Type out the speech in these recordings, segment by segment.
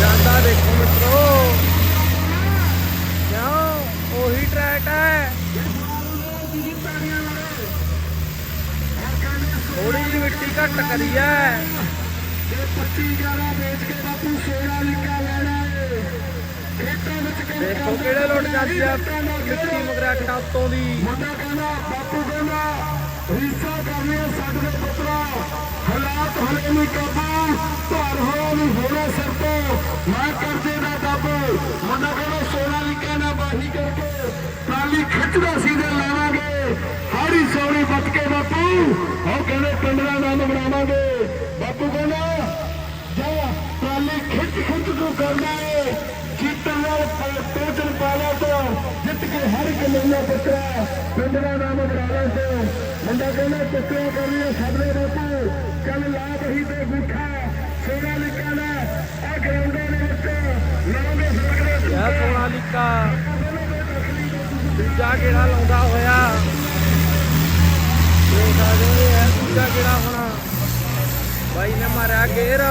ਜਾਂਦਾ ਦੇਖੋ ਮਿੱਤਰੋ ਕਿਉਂ ਉਹੀ ਟਰੈਕ ਹੈ ਥੋੜੀ ਜਿਹੀ ਮਿੱਟੀ ਘੱਟ ਕਰੀ ਹੈ ਦੇਖੋ ਕਿਹੜੇ ਲੋਟ ਜਾਂਦੀ ਆ। ਮਿੱਟੀ ਮਗਰਾਟਾ ਉੱਤੋਂ ਦੀ। ਮੁੰਡਾ ਕਹਿੰਦਾ, ਬਾਪੂ ਕਹਿੰਦਾ, ਰੀਸਾ ਕਰਨੀ ਆ ਸਾਡੇ ਦੇ ਪੁੱਤਰਾ। ਹਾਲਾਤ ਹਲੇ ਨਹੀਂ ਕਾਬੂ ਭਾਰ ਹੋਇਆ ਨਹੀਂ ਹੋਣਾ ਸਿਰ ਤੋਂ। ਮੈਂ ਕਰਦੇ ਦਾ ਕਾਬੂ। ਮੁੰਡਾ ਕਹਿੰਦਾ, ਸੋਨਾ ਵੀ ਕਹਿਣਾ ਬਾਹੀ ਕਰਕੇ। ਟਰਾਲੀ ਖਿੱਚਦਾ ਸੀ ਤੇ ਲਾਵਾਂਗੇ। ਹਾੜੀ ਸੋਣੀ ਬੱਤ ਕੇ ਬਾਪੂ। ਉਹ ਕਹਿੰਦੇ ਜਿੱਤ ਕੇ ਹਰ ਇੱਕ ਮੇਲਾ ਪੁੱਤਰਾ ਪਿੰਡ ਨਾਮ ਬਣਾਵਾ ਤੋਂ ਮੁੰਡਾ ਕਹਿੰਦਾ ਪੁੱਤਰਾ ਕਰਨੀ ਸਾਡੇ ਬਾਪੂ ਚੱਲ ਲਾ ਬਹੀ ਤੇ ਗੁੱਠਾ ਸੋਨਾ ਲਿਖਾਣਾ ਆ ਗਰਾਊਂਡਾਂ ਦੇ ਵਿੱਚ ਨਾਮ ਦੇ ਸੜਕ ਦੇ ਯਾ ਦੂਜਾ ਕਿਹੜਾ ਲਾਉਂਦਾ ਹੋਇਆ? ਦੇਖ ਸਕਦੇ ਇਹ ਦੂਜਾ ਕਿਹੜਾ ਹੋਣਾ? ਬਾਈ ਨੇ ਮਾਰਿਆ ਗੇਰ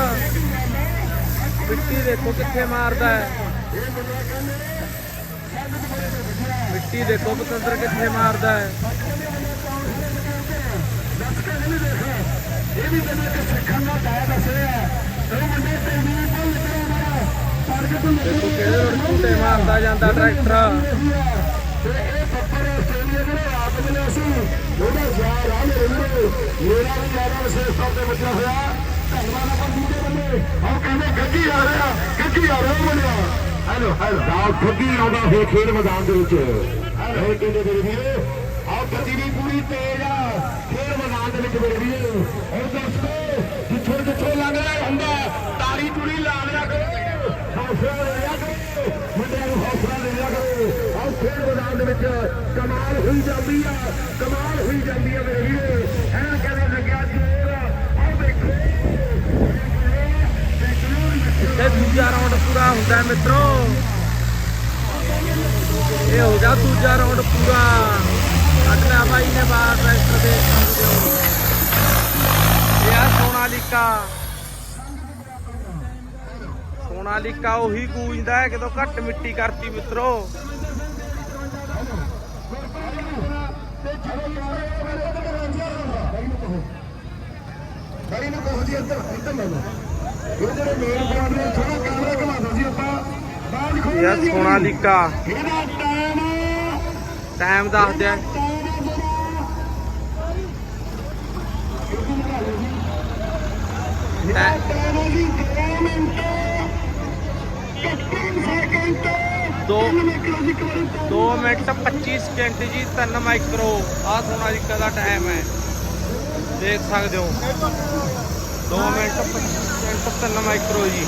ਮਿੱਟੀ ਦੇਖੋ ਕਿੱਥੇ ਮਾਰਦਾ ਹੈ। ਮਿੱਟੀ ਦੇਖੋ ਪਤੰਦਰ ਕਿੱਥੇ ਮਾਰਦਾ ਹੈ। ਇਹ ਵੀ ਮੈਨੂੰ ਇੱਕ ਸਿੱਖਣ ਦਾ ਪਾਇਆ ਦੱਸਿਆ ਉਹ ਮੁੰਡੇ ਤੇ ਵੀ ਕੋਈ ਮਾਰਾ ਪਰ ਜੇ ਦੇਖੋ ਕਿਹੜੇ ਰੋਡ ਝੂਟੇ ਮਾਰਦਾ ਜਾਂਦਾ ਟਰੈਕਟਰ। ਤੇ ਇਹ ਪੱਪਰ ਆਸਟ੍ਰੇਲੀਆ ਦੇ ਰਾਤ ਮਿਲਿਆ ਸੀ ਉਹਦਾ ਯਾਰ ਆ ਮੇਰੇ ਮੇਰਾ ਵੀ ਯਾਰ ਵਿਸ਼ੇਸ਼ ਤੌਰ ਤੇ ਬੱਚਾ ਹੋਇਆ ਧੰਨਵਾਦ ਆਪਾਂ ਦੂਜੇ ਬੰਦੇ ਉਹ ਕਹਿੰਦੇ ਗੱਗੀ ਆ ਰਿਹਾ, ਗੱਗੀ ਆ ਰਿਹਾ ਬਣਿਆ। Hello hello. ਦਾ ਗੱਗੀ ਆਉਂਦਾ ਫੇ ਖੇਡ ਮੈਦਾਨ ਦੇ ਵਿੱਚ। ਇਹ ਕਹਿੰਦੇ ਮੇਰੇ ਵੀਰੋ ਆਹ ਗੱਡੀ ਵੀ ਪੂਰੀ ਤੇਜ਼ ਆ। ਖੇਡ ਮੈਦਾਨ ਦੇ ਵਿੱਚ ਮੇਰੇ ਵੀਰੋ। ਉਹ ਦੱਸੋ ਜਿੱਥੋਂ ਜਿੱਥੋਂ ਲੰਘਦਾ ਹੁੰਦਾ ਤਾੜੀ ਤੂੜੀ ਲਾ ਲਿਆ ਕਰੋ। ਹੌਸਲਾ ਲੈ ਲਿਆ ਕਰੋ। ਮੁੰਡਿਆਂ ਨੂੰ ਹੌਸਲਾ ਲੈ ਲਿਆ ਕਰੋ। ਆਹ ਖੇਡ ਮੈਦਾਨ ਦੇ ਵਿੱਚ ਕਮਾਲ ਹੋਈ ਜਾਂਦੀ ਆ। ਕਮਾਲ ਹੋਈ ਜਾਂਦੀ ਆ ਮੇਰੇ ਵੀਰੋ। ਐਨ ਕਹਿੰਦੇ ਲੱਗਿਆ ਜੋਰ ਆਹ ਦੇਖੋ ਤੇ ਦੂਜਾ ਰਾਉਂਡ ਪੂਰਾ ਹੁੰਦਾ ਮਿੱਤਰੋ। ਇਹ ਹੋ ਗਿਆ ਦੂਜਾ ਰਾਉਂਡ ਪੂਰਾ। ਕੱਢ ਬਾਈ ਨੇ ਬਾਹਰ ਟਰੈਕਟਰ ਦੇ ਇਹ ਆ ਸੋਨਾਲੀਕਾ। ਸੋਨਾਲੀਕਾ ਉਹੀ ਗੂੰਜਦਾ ਹੈ ਕਿਦੋਂ ਘੱਟ ਮਿੱਟੀ ਕਰਤੀ ਮਿੱਤਰੋ। ਬੜੀ ਨੂੰ ਕਹੋ ਜੀ, ਇੱਧਰ ਇੱਧਰ ਲੈ ਲਓ। ਇਹ ਜਿਹੜੇ ਮੇਨ ਬਰਾਂਡ ਨੇ ਥੋੜਾ ਕੈਮਰਾ ਘਮਾਉਂਦਾ ਸੀ ਆਪਾਂ ਇਹ ਆ ਸੋਨਾਲੀਕਾ ਇਹਦਾ ਟਾਈਮ ਟਾਈਮ ਦੱਸ ਦਿਆ ਟੈ- ਟਾਈਮ ਹੈ ਜੀ 2 ਮਿੰਟ। 31 ਸੈਕਿੰਡ ਦੋ- 2 ਮਿੰਟ ਜੀ ਕਵਰ 2 ਮਿੰਟ 25 ਸਕਿੰਟ ਜੀ 3 ਮਾਈਕਰੋ ਆ ਸੋਨਾਲੀਕਾ ਦਾ ਟਾਈਮ ਹੈ। ਦੇਖ ਸਕਦੇ ਹੋ। 2 ਮਿੰਟ 25 ਸਕਿੰਟ 3 ਮਾਈਕਰੋ ਜੀ।